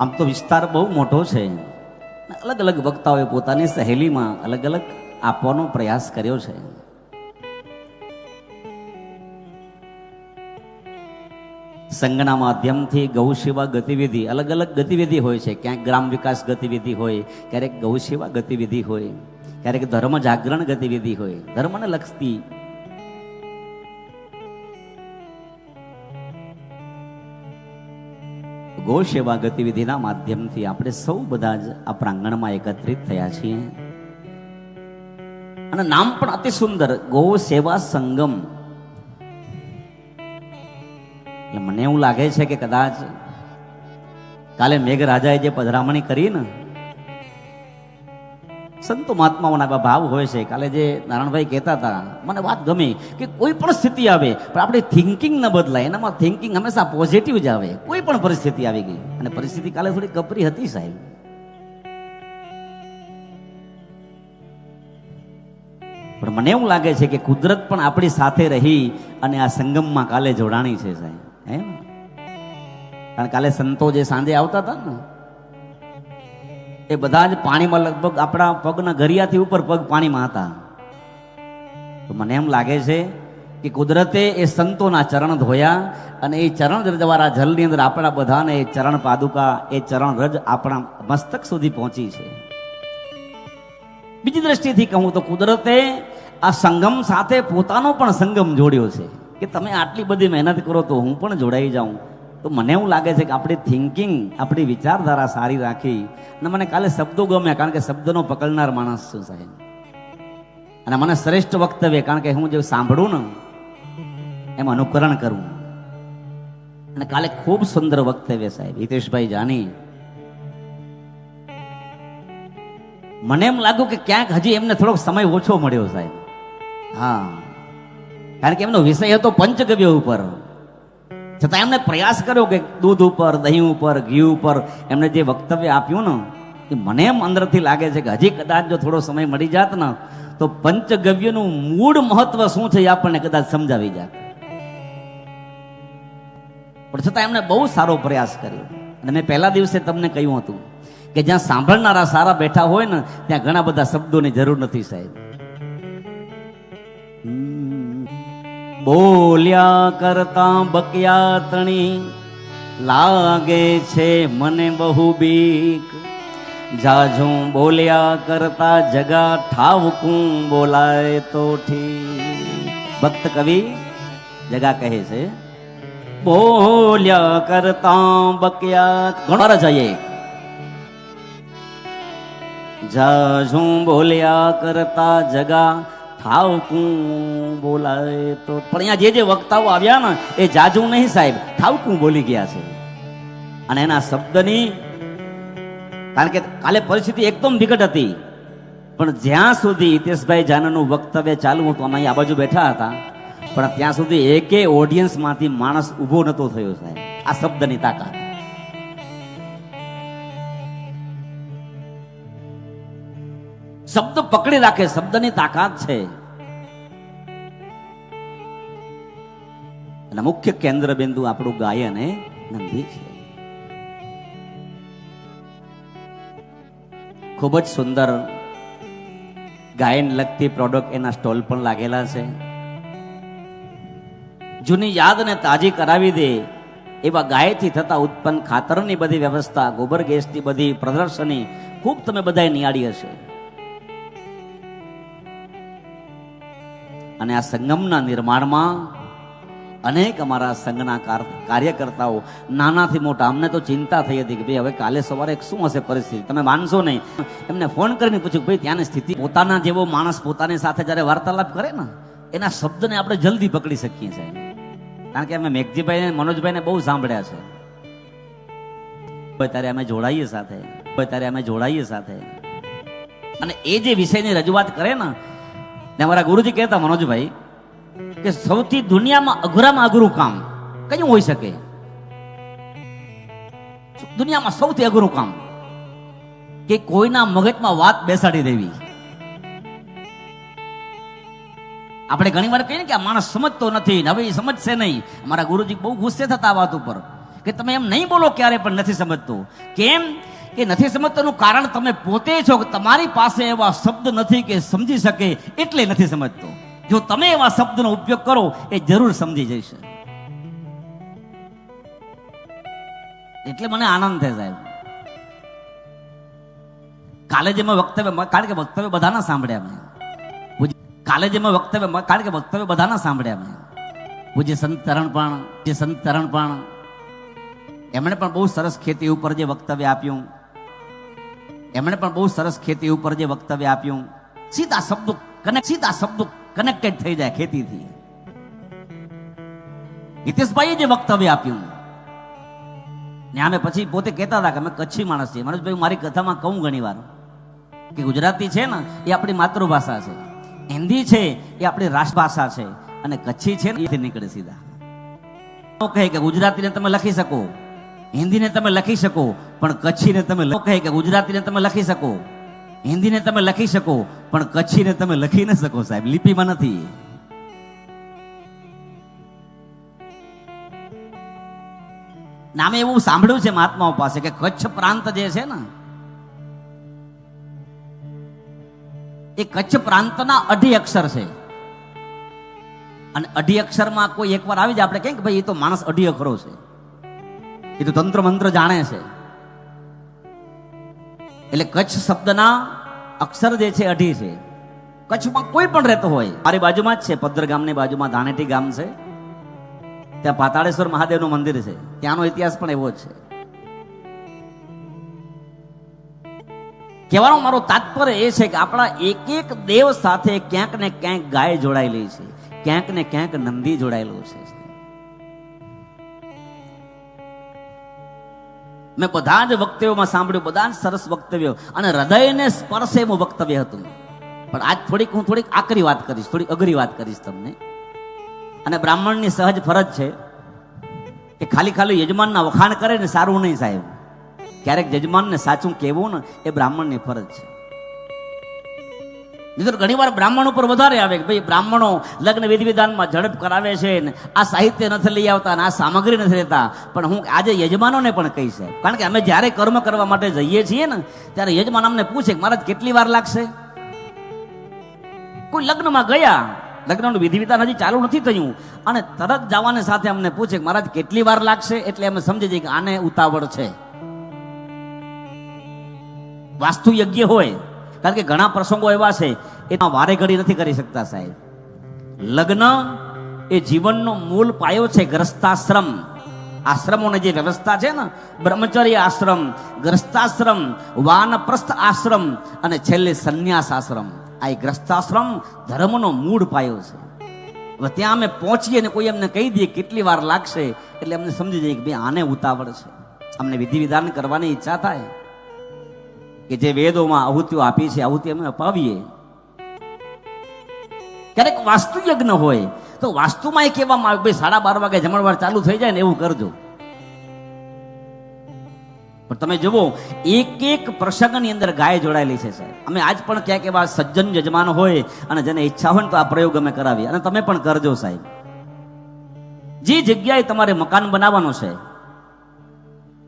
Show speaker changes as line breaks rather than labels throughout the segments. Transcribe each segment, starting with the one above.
આમ તો વિસ્તાર બહુ મોટો છે. અલગ અલગ વક્તાઓએ પોતાની સહેલીમાં અલગ અલગ આપવાનો પ્રયાસ કર્યો છે. સંઘના માધ્યમથી ગૌ સેવા ગતિવિધિ અલગ અલગ ગતિવિધિ હોય છે. ક્યાંક ગ્રામ વિકાસ ગતિવિધિ હોય, ક્યારેક ગૌ સેવા ગતિવિધિ હોય, ક્યારેક ધર્મ જાગરણ ગતિવિધિ હોય. ધર્મને લગતી ગૌ સેવા ગતિવિધિના માધ્યમથી આપણે સૌ બધા જ આ પ્રાંગણમાં એકત્રિત થયા છીએ. અને નામ પણ અતિ સુંદર ગૌ સેવા સંગમ મને એવું લાગે છે કે કદાચ કાલે મેઘરાજાએ જે પધરામણી કરી ને સંતો મહાત્માઓના એવા ભાવ હોય છે. કાલે જે નારાયણભાઈ કહેતા હતા, મને વાત ગમી કે કોઈ પણ સ્થિતિ આવે, પણ આપણે થિંકિંગ ન બદલાય, એનામાં થિંકિંગ હંમેશા પોઝિટિવ જ આવે. કોઈ પણ પરિસ્થિતિ આવી ગઈ, અને પરિસ્થિતિ કાલે થોડી કપરી હતી સાહેબ. પણ મને એવું લાગે છે કે કુદરત પણ આપણી સાથે રહી અને આ સંગમમાં કાલે જોડાણી છે સાહેબ. હે? કારણ કાલે સંતો જે સાંજે આવતા હતા ને એ બધા જ પાણીમાં લગભગ આપણા પગના ઘરિયાથી ઉપર પગ પાણીમાં હતા. તો મને એમ લાગે છે કે કુદરતે એ સંતોના ચરણ ધોયા અને એ ચરણ દ્વારા જલની અંદર આપણા બધાને એ ચરણ પાદુકા, એ ચરણ રજ આપણા મસ્તક સુધી પહોંચી છે. બીજી દ્રષ્ટિથી કહું તો કુદરતે આ સંગમ સાથે પોતાનો પણ સંગમ જોડ્યો છે. કે તમે આટલી બધી મહેનત કરો તો હું પણ જોડાઈ જાઉં. તો મને એવું લાગે છે કે આપણી થિંકિંગ આપણી વિચારધારા સારી રાખી અને મને કાલે શબ્દો ગમ્યા, કારણ કે શબ્દનો પકડનાર માણસ છું સાહેબ. અને મને શ્રેષ્ઠ વક્તવ્ય, કારણ કે હું જે સાંભળું ને એમ અનુકરણ કરું. અને કાલે ખૂબ સુંદર વક્તવ્ય સાહેબ, હિતેશભાઈ જાની. મને એમ લાગ્યું કે ક્યાંક હજી એમને થોડોક સમય ઓછો મળ્યો સાહેબ. હા. કારણ કે એમનો વિષય હતો પંચગવ્ય ઉપર. છતાં એમને પ્રયાસ કર્યો કે દૂધ ઉપર, દહીં ઉપર, ઘી ઉપર. એમને જે વક્તવ્ય આપ્યું ને, એ મને એમ અંદરથી લાગે છે કે હજી કદાચ જો થોડો સમય મળી જાત ને, તો પંચગવ્યનું મૂળ મહત્વ શું છે એ આપણને કદાચ સમજાવી જાત. પણ છતાં એમણે બહુ સારો પ્રયાસ કર્યો. અને મેં પહેલા દિવસે તમને કહ્યું હતું કે જ્યાં સાંભળનારા સારા બેઠા હોય ને, ત્યાં ઘણા બધા શબ્દોની જરૂર નથી સાહેબ. બોલ્યા કરતા બક્યા તણી લાગે છે મને બહુ બીક. જાજું બોલ્યા કરતા જગા ઠાવકું બોલાય તો ઠીક. ભક્ત કવિ, જગા કહે છે, બોલ્યા કરતા બક્યા ઘણો જઈએ. જાજું બોલ્યા કરતા જગા ઠાવકું બોલાય તો. પણ અહીંયા જે જે વક્તાઓ આવ્યા ને, એ જાજુ નહીં સાહેબ ઠાવકું બોલી ગયા છે. અને એના શબ્દની, કારણ કે કાલે પરિસ્થિતિ એકદમ વિકટ હતી. પણ જ્યાં સુધી હિતેશભાઈ જાનાનું વક્તવ્ય ચાલુ હતું, અમે આ બાજુ બેઠા હતા. પણ ત્યાં સુધી એકે ઓડિયન્સમાંથી માણસ ઊભો નહોતો થયો સાહેબ, આ શબ્દની તાકાત. પકડી રાખે, શબ્દની તાકાત છે. અને મુખ્ય કેન્દ્ર બિંદુ આપણું ગાયન એ નંદી છે. ખૂબ જ સુંદર ગાયન લગતી પ્રોડક્ટ એના સ્ટોલ પણ લાગેલા છે. જૂની યાદને તાજી કરાવી દે એવા ગાયથી થતા ઉત્પન્ન ખાતરની બધી વ્યવસ્થા, ગોબર ગેસની બધી પ્રદર્શની ખૂબ તમે બધાએ નિહાળી હશે. અને આ સંગમના નિર્માણમાં અનેક અમારા સંઘના કાર્યકર્તાઓ, નાનાથી મોટા, અમને તો ચિંતા થઈ હતી કે ભાઈ હવે કાલે સવારે શું હશે પરિસ્થિતિ? તમે માનશો નહીં. એમને ફોન કરીને પૂછ્યું ભાઈ ત્યાંની સ્થિતિ? પોતાના જેવો માણસ પોતાની સાથે જ્યારે વાર્તાલાપ કરે ને, એના શબ્દને આપણે જલ્દી પકડી શકીએ છીએ કારણ કે અમે મેઘજીભાઈ મનોજભાઈને બહુ સાંભળ્યા છે. ત્યારે અમે જોડાઈએ સાથે. ત્યારે અમે જોડાઈએ સાથે. અને એ જે વિષયની રજૂઆત કરે ને ને અમારા ગુરુજી કહેતા, મનોજભાઈ, કે સૌથી દુનિયામાં અઘરામાં અઘરું કામ કયું હોઈ શકે? દુનિયામાં સૌથી અઘરું કામ કે કોઈના મગજમાં વાત બેસાડી દેવી. આપણે ઘણી વાર કહીએ ને કે આ માણસ સમજતો નથી હવે એ સમજશે નહીં. અમારા ગુરુજી બહુ ગુસ્સે થતા આ વાત ઉપર. કે તમે એમ નહીં બોલો ક્યારે પણ નથી સમજતો. કેમ? કે નથી સમજતાનું કારણ તમે પોતે છો કે તમારી પાસે એવા શબ્દ નથી કે સમજી શકે એટલે નથી સમજતો. જો તમે એવા શબ્દનો ઉપયોગ કરો, એ જરૂર સમજી જશે એટલે મને આનંદ થાય સાહેબ. કાલે જે મેં વક્તવ્ય કારણ કે વક્તવ્ય બધાના સાંભળ્યા મેં. કાલે જે મેં વક્તવ્ય કારણ કે વક્તવ્ય બધાના સાંભળ્યા મેં. પૂજ્ય સંત તરણપાણ જે સંત તરણપાણ એમણે પણ બહુ સરસ ખેતી ઉપર જે વક્તવ્ય આપ્યું. એમણે પણ બહુ સરસ ખેતી ઉપર જે વક્તવ્ય આપ્યું. સીધા શબ્દો કનેક્ટ સીધા શબ્દો કનેક્ટેડ થઈ જાય ખેતીથી. હિતેશભાઈએ જે વક્તવ્ય આપ્યું. ને અમે પછી પોતે કહેતા હતા કે અમે કચ્છી માણસ છીએ. મનોજભાઈ મારી કથામાં કહું ઘણી વાર કે ગુજરાતી છે ને, એ આપણી માતૃભાષા છે. હિન્દી છે, એ આપણી રાષ્ટ્રભાષા છે. અને કચ્છી છે ને એથી નીકળે સીધા. કહે કે ગુજરાતીને તમે લખી શકો. હિન્દીને તમે લખી શકો, પણ કચ્છીને તમે કહે કે ગુજરાતીને તમે લખી શકો. હિન્દીને તમે લખી શકો, પણ કચ્છીને તમે લખી ન શકો સાહેબ, લિપિમાં નથી. નામે એવું સાંભળ્યું છે મહાત્માઓ પાસે કે કચ્છ પ્રાંત જે છે ને, એ કચ્છ પ્રાંતના અઢી અક્ષર છે. અને અઢી અક્ષરમાં કોઈ એકવાર આવી જાય, આપણે કહીએ કે ભાઈ એ તો માણસ અઢી અખરો છે. એ તો તંત્ર મંત્ર જાણે છે. એટલે કચ્છ શબ્દના અક્ષર જે છે, અઢી છે. કચ્છમાં કોઈ પણ રહેતો હોય, મારી બાજુમાં જ છે પદ્દર ગામની બાજુમાં ધાણેટી ગામ છે. ત્યાં પાતાળેશ્વર મહાદેવનું મંદિર છે. ત્યાંનો ઇતિહાસ પણ એવો છે. કહેવાનો મારો તાત્પર્ય એ છે કે આપણા એક એક દેવ સાથે ક્યાંક ને ક્યાંક ગાય જોડાયેલી છે. ક્યાંક ને ક્યાંક નંદી જોડાયેલું છે. મેં બધા જ વક્તવ્યોમાં સાંભળ્યું, બધા જ સરસ વક્તવ્યો અને હૃદયને સ્પર્શે એવું વક્તવ્ય હતું. પણ આજ થોડીક હું થોડીક આકરી વાત કરીશ, થોડીક અઘરી વાત કરીશ તમને. અને બ્રાહ્મણની સહજ ફરજ છે કે ખાલી ખાલી યજમાનના વખાણ કરે ને સારું નહીં સાહેબ. ક્યારેક યજમાનને સાચું કહેવું ને એ બ્રાહ્મણની ફરજ છે. મિત્રો ઘણી વાર બ્રાહ્મણ ઉપર વધારે આવે કે ભાઈ, બ્રાહ્મણો લગ્ન વિધિ વિધાનમાં ઝડપ કરાવે છે ને આ સાહિત્ય નથી લઈ આવતા અને આ સામગ્રી નથી લેતા. પણ હું આજે યજમાનોને પણ કહીશ કારણ કે અમે જ્યારે કર્મ કરવા માટે જઈએ છીએ ને, ત્યારે યજમાન અમને પૂછે કે મહારાજ, કેટલી વાર લાગશે? કોઈ લગ્નમાં ગયા. લગ્નનું વિધિ વિધાન હજી ચાલુ નથી થયું. અને તરત જવાને સાથે અમને પૂછે કે મહારાજ, કેટલી વાર લાગશે? એટલે અમે સમજી જઈએ કે આને ઉતાવળ છે. વાસ્તુ યજ્ઞ હોય કારણ કે ઘણા પ્રસંગો એવા છે, એમાં વારે ઘડી નથી કરી શકતા સાહેબ. લગ્ન એ જીવનનો મૂળ પાયો છે ગ્રસ્તાશ્રમ. આશ્રમોની જે વ્યવસ્થા છે ને, બ્રહ્મચર્ય આશ્રમ, ગ્રસ્તાશ્રમ, વાનપ્રસ્થ આશ્રમ અને છેલ્લે સંન્યાસ આશ્રમ. આ એ ગ્રસ્તાશ્રમ ધર્મનો મૂળ પાયો છે. હવે ત્યાં અમે પહોંચીએ ને કોઈ અમને કહી દઈએ કેટલી વાર લાગશે, એટલે અમને સમજી જઈએ કે ભાઈ આને ઉતાવળ છે. અમને વિધિ વિધાન કરવાની ઈચ્છા થાય. કે જે વેદોમાં આહુતિઓ આપી છે, આહુતિ અમે અપાવીએ. ક્યારેક વાસ્તુ યજ્ઞ હોય, તો વાસ્તુમાં એ કહેવામાં આવે ભાઈ, સાડા બાર વાગે જમણવાર ચાલુ થઈ જાય ને એવું કરજો. પણ તમે જુઓ એક એક પ્રસંગની અંદર ગાય જોડાયેલી છે, સાહેબ. અમે આજ પણ ક્યાંક એવા સજ્જન યજમાન હોય અને જેને ઈચ્છા હોય ને તો આ પ્રયોગ અમે કરાવીએ. અને તમે પણ કરજો, સાહેબ. જે જગ્યાએ તમારે મકાન બનાવવાનો છે,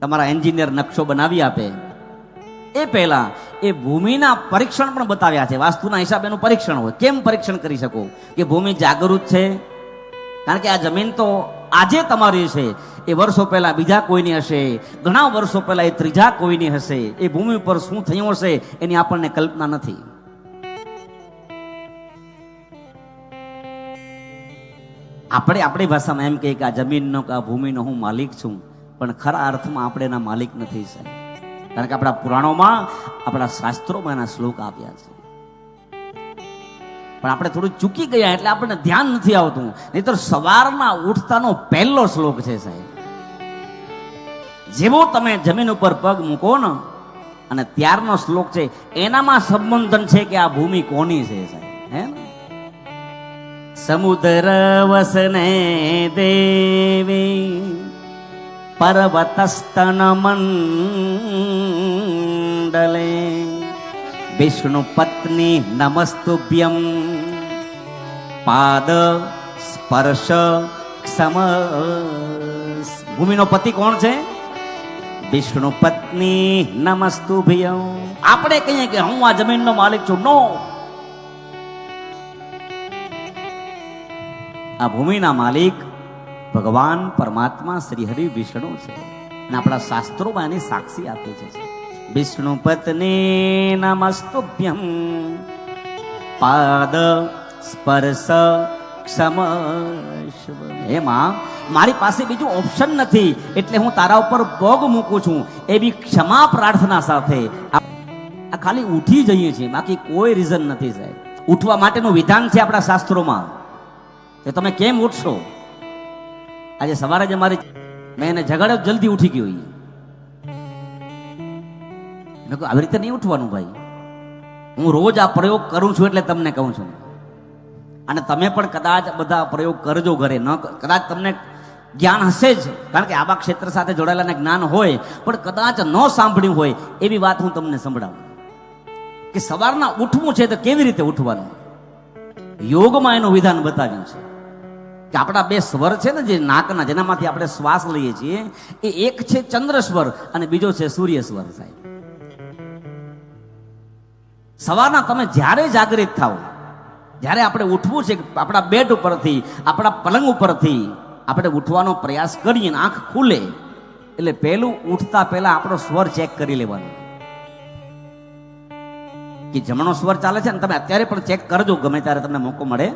તમારા એન્જિનિયર નકશો બનાવી આપે. એ પહેલા એ ભૂમિના પરીક્ષણ પણ બતાવ્યા છે. વાસ્તુના હિસાબે એનું પરીક્ષણ હોય. કેમ પરીક્ષણ કરી શકો? કે ભૂમિ જાગૃત છે? કારણ કે આ જમીન તો આજે તમારી છે એ વર્ષો પહેલા બીજા કોઈની હશે. ઘણા વર્ષો પહેલા એ ત્રીજા કોઈની હશે. એ ભૂમિ ઉપર શું થયું હશે એની આપણને કલ્પના નથી. આપણે આપણી ભાષામાં એમ કહીએ કે આ જમીનનો કે આ ભૂમિનો હું માલિક છું. પણ ખરા અર્થમાં આપણે એના માલિક નથી સાહેબ. કારણ કે આપણા પુરાણોમાં, આપણા શાસ્ત્રોમાં એના શ્લોક આપ્યા છે. પણ આપણે થોડું ચૂકી ગયા એટલે આપણને ધ્યાન નથી આવતું. નહીં તો સવારના ઉઠતાનો પહેલો શ્લોક છે સાહેબ. જેવો તમે જમીન ઉપર પગ મૂકો ને, અને ત્યારનો શ્લોક છે, એનામાં સંબંધન છે કે આ ભૂમિ કોની છે સાહેબ? હે સમુદ્ર વસને દેવી પર્વતસ્તન મંડલે વિષ્ણુ પત્ની નમસ્તુભ્યમ પાદ સ્પર્શ ક્ષમ ભૂમિનો પતિ કોણ છે વિષ્ણુ પત્ની નમસ્તુ આપણે કહીએ કે હું આ જમીનનો માલિક છું નો આ ભૂમિના માલિક ભગવાન પરમાત્મા શ્રી હરિ વિષ્ણુ છે. અને આપણા શાસ્ત્રોમાં એની સાક્ષી આપી છે. વિષ્ણુ પત્ની નમસ્તુભ્યમ. પાદ સ્પર્શ ક્ષમ એમાં મારી પાસે બીજું ઓપ્શન નથી. એટલે હું તારા ઉપર ભોગ મૂકું છું. એવી ક્ષમા પ્રાર્થના સાથે આ ખાલી ઉઠી જઈએ છીએ. બાકી કોઈ રીઝન નથી સાહેબ. ઉઠવા માટેનું વિધાન છે આપણા શાસ્ત્રોમાં. કે તમે કેમ ઉઠશો? આજે સવારે જ મારી મેં એને જગાડ્યો જલ્દી ઉઠી ગયો ઈ. મેં કહું આવી રીતે નહીં ઉઠવાનું ભાઈ. હું રોજ આ પ્રયોગ કરું છું એટલે તમને કહું છું. અને તમે પણ કદાચ બધા પ્રયોગ કરજો ઘરે. ન કદાચ તમને જ્ઞાન હશે જ, કારણ કે આવા ક્ષેત્ર સાથે જોડાયેલાને જ્ઞાન હોય, પણ કદાચ ન સાંભળ્યું હોય, એવી વાત હું તમને સંભળાવું. કે સવારના ઉઠવું છે તો કેવી રીતે ઉઠવાનું? યોગમાં એનું વિધાન બતાવ્યું છે. કે આપણા બે સ્વર છે ને જે નાકના, જેનામાંથી આપણે શ્વાસ લઈએ છીએ, એ એક છે ચંદ્ર સ્વર અને બીજો છે સૂર્ય સ્વર સાહેબ. સવારના તમે જ્યારે જાગૃત થાઓ, જ્યારે આપણે ઉઠવું છે આપણા બેડ ઉપરથી, આપણા પલંગ ઉપરથી, આપણે ઉઠવાનો પ્રયાસ કરીએ ને આંખ ખુલે, એટલે પહેલું ઉઠતા પહેલા આપણો સ્વર ચેક કરી લેવાનો. કે જમણો સ્વર ચાલે છે ને તમે અત્યારે પણ ચેક કરજો, ગમે ત્યારે તમને મોકો મળે.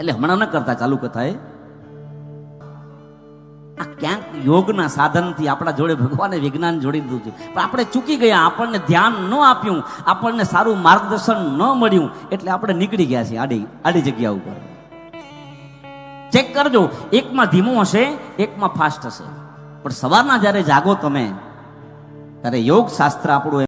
એટલે હમણાં ન કરતા ચાલુ કથાએ. આ ક્યાંક યોગના સાધનથી આપણા જોડે ભગવાને વિજ્ઞાન જોડી દીધું છે. પણ આપણે ચૂકી ગયા, આપણને ધ્યાન ન આપ્યું, આપણને સારું માર્ગદર્શન ન મળ્યું, એટલે આપણે નીકળી ગયા છીએ આડી આડી જગ્યા ઉપર. ચેક કરજો, એકમાં ધીમું હશે, એકમાં ફાસ્ટ હશે. પણ સવારના જ્યારે જાગો તમે, ત્યારે યોગ શાસ્ત્ર આપણું